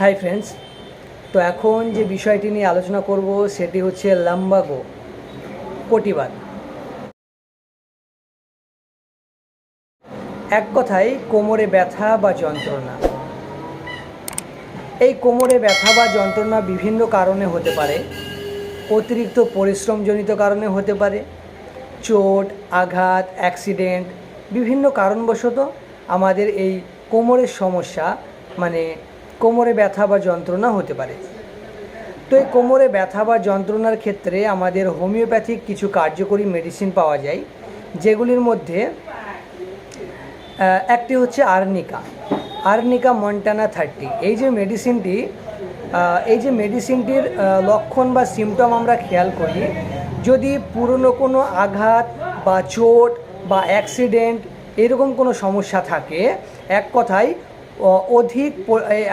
Hi friends তো এখন যে বিষয়টি নিয়ে আলোচনা করব সেটি হচ্ছে লাম্বাগো প্রতিবাদ এক কথায় কোমরে ব্যথা বা যন্ত্রণা। এই কোমরে ব্যথা বা যন্ত্রণা বিভিন্ন কারণে হতে পারে। অতিরিক্ত পরিশ্রমজনিত কারণে হতে পারে। চোট, আঘাত অ্যাক্সিডেন্ট বিভিন্ন কারণবশত আমাদের এই কোমরের সমস্যা মানে কোমরে ব্যথা বা যন্ত্রণা হতে পারে। তো এই কোমরে ব্যথা বা যন্ত্রণার ক্ষেত্রে আমাদের হোমিওপ্যাথিক কিছু কার্যকরী মেডিসিন পাওয়া যায়, যেগুলির মধ্যে একটি হচ্ছে আর্নিকা। Arnica Montana thirty. এই যে মেডিসিনটি এই যে মেডিসিনটির লক্ষণ বা সিমটম আমরা খেয়াল করি, যদি পুরনো কোনো আঘাত বা চোট বা অ্যাক্সিডেন্ট, এরকম কোনো সমস্যা থাকে, এক কথায় অধিক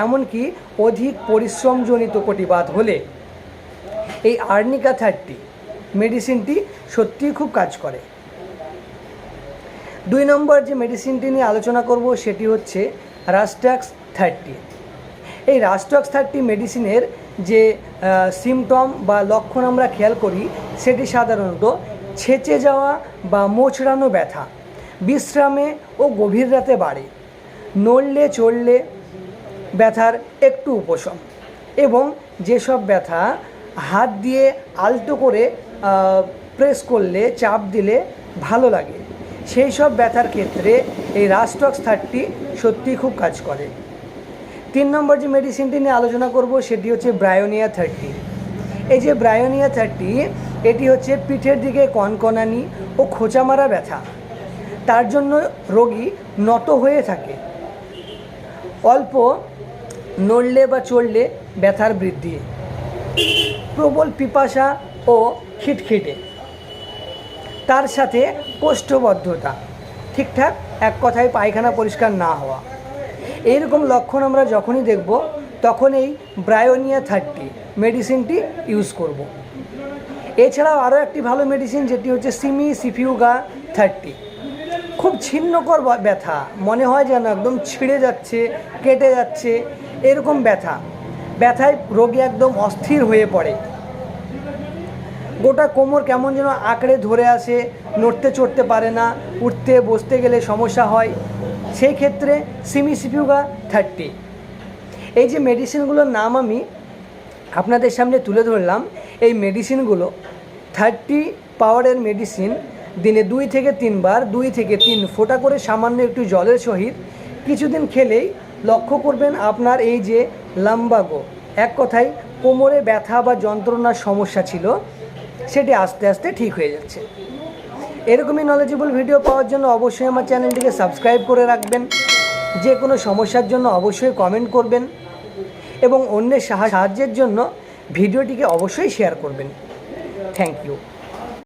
এমনকি অধিক পরিশ্রমজনিত প্রতিবাদ হলে এই আর্নিকা থার্টি মেডিসিনটি সত্যিই খুব কাজ করে। দুই নম্বর যে মেডিসিনটি নিয়ে আলোচনা করব সেটি হচ্ছে রাস্ট্যাক্স থার্টি। এই রাস্ট্যাক্স থার্টি মেডিসিনের যে সিমটম বা লক্ষণ আমরা খেয়াল করি, সেটি সাধারণত ছেঁচে যাওয়া বা মোচড়ানো ব্যথা, বিশ্রামে ও গভীর রাতে বাড়ে। নড়লে, চড়লে ব্যথার একটু উপশম। এবং যেসব ব্যথা হাত দিয়ে আলতো করে প্রেস করলে, চাপ দিলে ভালো লাগে। সেই সব ব্যথার ক্ষেত্রে এই রাস্টক্স থার্টি সত্যিই খুব কাজ করে। তিন নম্বর যে মেডিসিনটি নিয়ে আলোচনা করব, সেটি হচ্ছে ব্রায়োনিয়া থার্টি এই যে ব্রায়োনিয়া থার্টি এটি হচ্ছে পিঠের দিকে কনকনানি ও খোঁচা মারা ব্যথা। তার জন্য রোগী নত হয়ে থাকে। অল্প নড়লে বা চড়লে ব্যথার বৃদ্ধি। প্রবল পিপাসা ও খিটখিটে। তার সাথে কোষ্ঠবদ্ধতা। ঠিকঠাক এক কথায় পায়খানা পরিষ্কার না হওয়া। এইরকম লক্ষণ আমরা যখনই দেখব তখন এই ব্রায়োনিয়া থার্টি মেডিসিনটি ইউজ করব। এছাড়াও আরও একটি ভালো মেডিসিন যেটি হচ্ছে সিমি সিফিউগা থার্টি। খুব ছিন্নকর ব্যথা। মনে হয় যেন একদম ছিঁড়ে যাচ্ছে, কেটে যাচ্ছে, এরকম ব্যথা। ব্যথায় রোগী একদম অস্থির হয়ে পড়ে। গোটা কোমর কেমন যেন আঁকড়ে ধরে আসে, নড়তে চড়তে পারে না, উঠতে, বসতে গেলে সমস্যা হয়। সেই ক্ষেত্রে সিমিসিপিউগা থার্টি। এই যে মেডিসিনগুলোর নাম আমি আপনাদের সামনে তুলে ধরলাম, এই মেডিসিনগুলো থার্টি পাওয়ারের মেডিসিন দিনে দুই থেকে তিনবার, দুই থেকে তিন ফোঁটা করে সামান্য একটু জলের সহিত কিছুদিন খেলেই লক্ষ্য করবেন আপনার এই যে লাম্বাগো, এক কথায় কোমরে ব্যথা বা যন্ত্রণার সমস্যা ছিল, সেটি আস্তে আস্তে ঠিক হয়ে যাচ্ছে। এরকমই নলেজেবল ভিডিও পাওয়ার জন্য অবশ্যই আমার চ্যানেলটিকে সাবস্ক্রাইব করে রাখবেন। যে কোনো সমস্যার জন্য অবশ্যই কমেন্ট করবেন এবং অন্যের সাহা- সাহায্যের জন্য ভিডিওটিকে অবশ্যই শেয়ার করবেন। Thank you